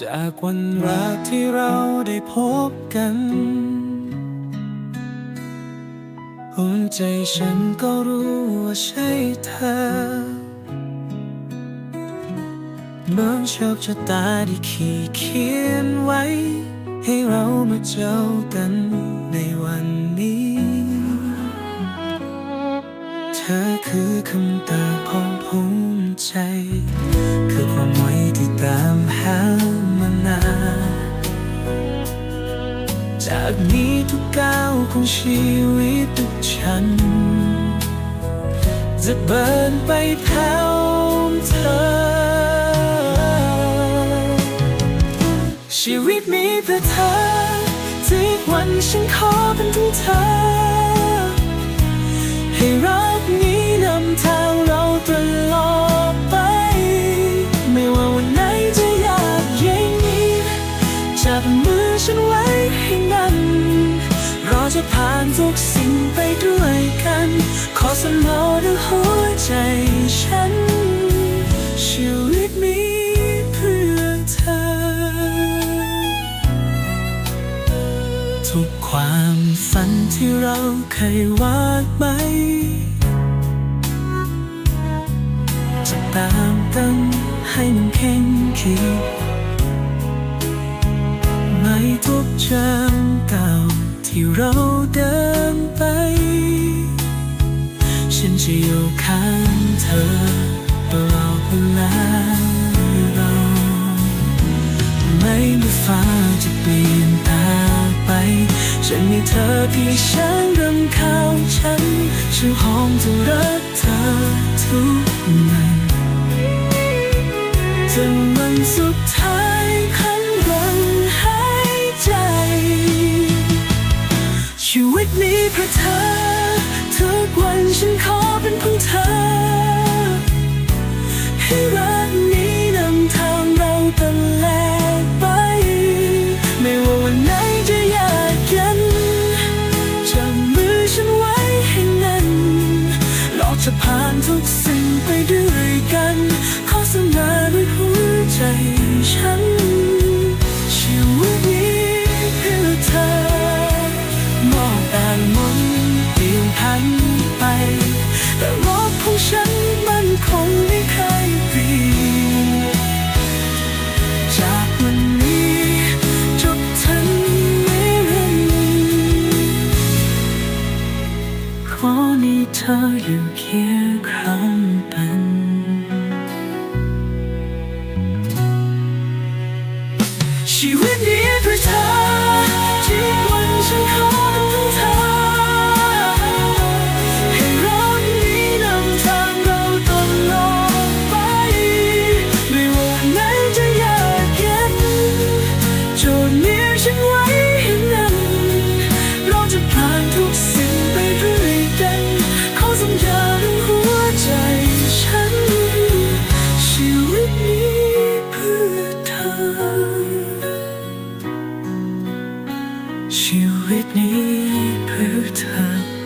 จากวันรักที่เราได้พบกันหัวใจฉันก็รู้ว่าใช่เธอเหมือนโชคชะตาที่ขีดเขียนไว้ ให้เรามาเจอกันในวันนี้ เธอคือคำตอบของภูมิใจ คือความหวังที่ตามหา จากนี้ทุกก้าวของชีวิตทุกฉัน จะเบินไปแถวเธอ ชีวิตมีแต่เธอทุกวันฉันขอเป็นของเธอ จะผ่านทุกสิ่งไปด้วยกัน ขอสมอด้วยหัวใจฉัน ชีวิตมีเพื่อเธอ ทุกความฝันที่เราเคยวาดไว้จะตามกันให้มันเข่งขีดไม่ทุกเชิง ที่เราเดินไป ฉันจะอยู่ข้างเธอตลอดเวลาเราไม่มีฟ้าจะเปลี่ยนตาไป ฉันมีเธอที่ฉันรำคาญฉัน ฉันหอมจะรักเธอทุกวันจนวันสุดท้าย พื่อเธอ ทุกวันฉันขอเป็นของเธอ ให้รักนี้นำทางเราตลอดไป ไม่ว่าวันไหนจะยากเย็นจับมือฉันไว้ให้แน่นเราจะผ่านทุกสิ่ง ชีวิตนี้เพื่อเธอ